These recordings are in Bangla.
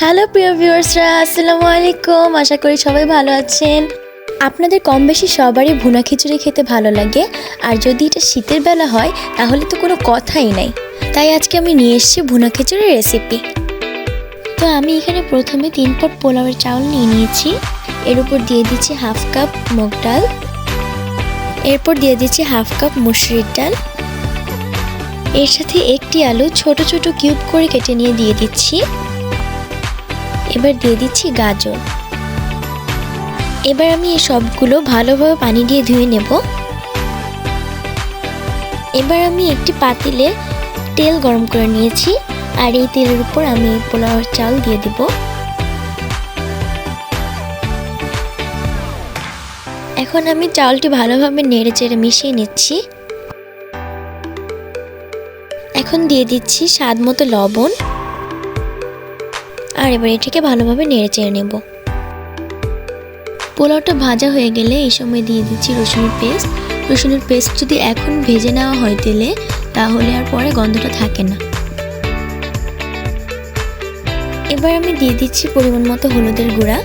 হ্যালো প্রিয় ভিউয়ার্সরা, আসসালামু আলাইকুম। আশা করি সবাই ভালো আছেন। আপনাদের কম বেশি সবারই ভুনা খিচুড়ি খেতে ভালো লাগে। আর যদি এটা শীতের বেলা হয়, তাহলে তো কোনো কথাই নাই। তাই আজকে আমি নিয়ে এসেছি ভুনা খিচুড়ির রেসিপি তো আমি এখানে প্রথমে তিন পট পোলাওয়ের চাউল নিয়ে নিয়েছি। এর উপর দিয়ে দিচ্ছি হাফ কাপ মুগ ডাল। এরপর দিয়ে দিচ্ছি হাফ কাপ মুসুরির ডাল। এর সাথে একটি আলু ছোট ছোট কিউব করে কেটে নিয়ে দিয়ে দিচ্ছি। এবার দিয়ে দিচ্ছি গাজর। এবার আমি এই সবগুলো ভালোভাবে পানি দিয়ে ধুয়ে নেব। এবার আমি একটি পাতিলে তেল গরম করে নিয়েছি আর এই তেলের উপর আমি পোলাওর চাল দিয়ে দেব। এখন আমি চালটি ভালোভাবে নেড়ে চেড়ে মিশিয়ে নিচ্ছি। এখন দিয়ে দিচ্ছি স্বাদ মতো লবণ। আর এবার এটাকে ভালোভাবে নেড়ে চেড়ে নেব। পোলাওটা ভাজা হয়ে গেলে এই সময় দিয়ে দিচ্ছি রসুনের পেস্ট। রসুনের পেস্ট যদি এখন ভেজে নেওয়া হয় তেলে, তাহলে আর পরে গন্ধটা থাকে না। এবার আমি দিয়ে দিচ্ছি পরিমাণ মতো হলুদের গুঁড়া,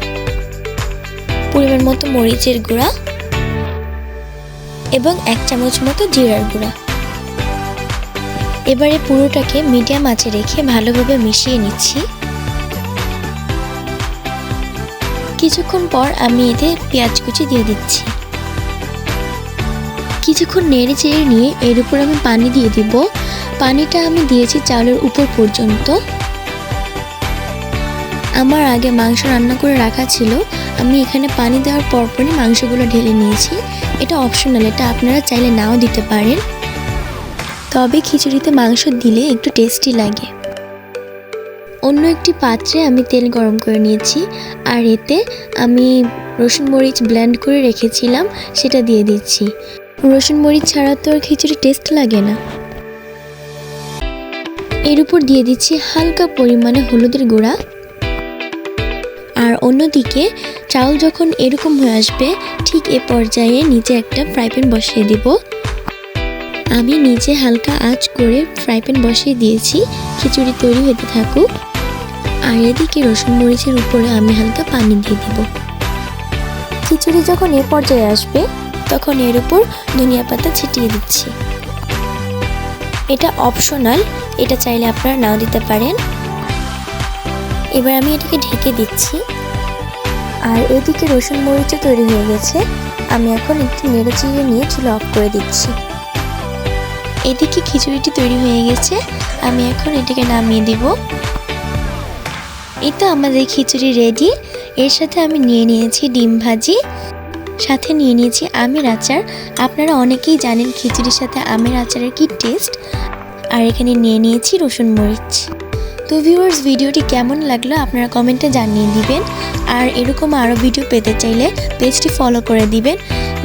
পরিমাণ মতো মরিচের গুঁড়া এবং এক চামচ মতো জিরার গুঁড়া। এবারে পুরোটাকে মিডিয়াম আঁচে রেখে ভালোভাবে মিশিয়ে নিচ্ছি। কিছুক্ষণ পর আমি এতে পেঁয়াজ কুচি দিয়ে দিচ্ছি। কিছুক্ষণ নেড়ে চেড়ে নিয়ে এর উপর আমি পানি দিয়ে দিব। পানিটা আমি দিয়েছি চাউলের উপর পর্যন্ত। আমার আগে মাংস রান্না করে রাখা ছিল। আমি এখানে পানি দেওয়ার পরপরই মাংসগুলো ঢেলে নিয়েছি। এটা অপশনাল এটা আপনারা চাইলে নাও দিতে পারেন। তবে খিচুড়িতে মাংস দিলে একটু টেস্টি লাগে। অন্য একটি পাত্রে আমি তেল গরম করে নিয়েছি আর এতে আমি রসুন মরিচ ব্লেন্ড করে রেখেছিলাম, সেটা দিয়ে দিচ্ছি। রসুন মরিচ ছাড়া তো আর খিচুড়ি টেস্ট লাগে না। এর উপর দিয়ে দিচ্ছি হালকা পরিমাণে হলুদের গুঁড়া। আর অন্যদিকে চাউল যখন এরকম হয়ে আসবে, ঠিক এ পর্যায়ে নিচে একটা ফ্রাই প্যান বসিয়ে দিব। আমি নিচে হালকা আঁচ করে ফ্রাই প্যান বসিয়ে দিয়েছি, খিচুড়ি তৈরি হতে থাকুক। আর এদিকে রসুন মরিচের উপরে আমি হালকা পানি দিয়ে দিব। খিচুড়ি যখন এ পর্যায়ে আসবে, তখন এর উপর ধনিয়া পাতা ছিটিয়ে দিচ্ছি। এটা অপশনাল এটা চাইলে আপনারা নাও দিতে পারেন। এবার আমি এটাকে ঢেকে দিচ্ছি। আর এদিকে রসুন মরিচও তৈরি হয়ে গেছে। আমি এখন একটু নেড়ে চিড়ে নিয়ে চুলো অফ করে দিচ্ছি। এদিকে খিচুড়িটি তৈরি হয়ে গেছে। আমি এখন এটাকে নামিয়ে দিব। এই তো আমাদের খিচুড়ি রেডি এর সাথে আমি নিয়ে নিয়েছি ডিম ভাজি, সাথে নিয়ে নিয়েছি আমের আচার। আপনারা অনেকেই জানেন খিচুড়ির সাথে আমের আচারের কি টেস্ট আর এখানে নিয়ে নিয়েছি রসুন মরিচ। তো ভিউয়ার্স ভিডিওটি কেমন লাগল আপনারা কমেন্টে জানিয়ে দিবেন। আর এরকম আরও ভিডিও পেতে চাইলে পেজটি ফলো করে দিবেন।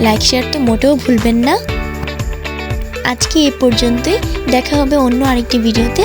লাইক শেয়ার তো মোটেও ভুলবেন না। আজকে এ পর্যন্তই। দেখা হবে অন্য আরেকটি ভিডিওতে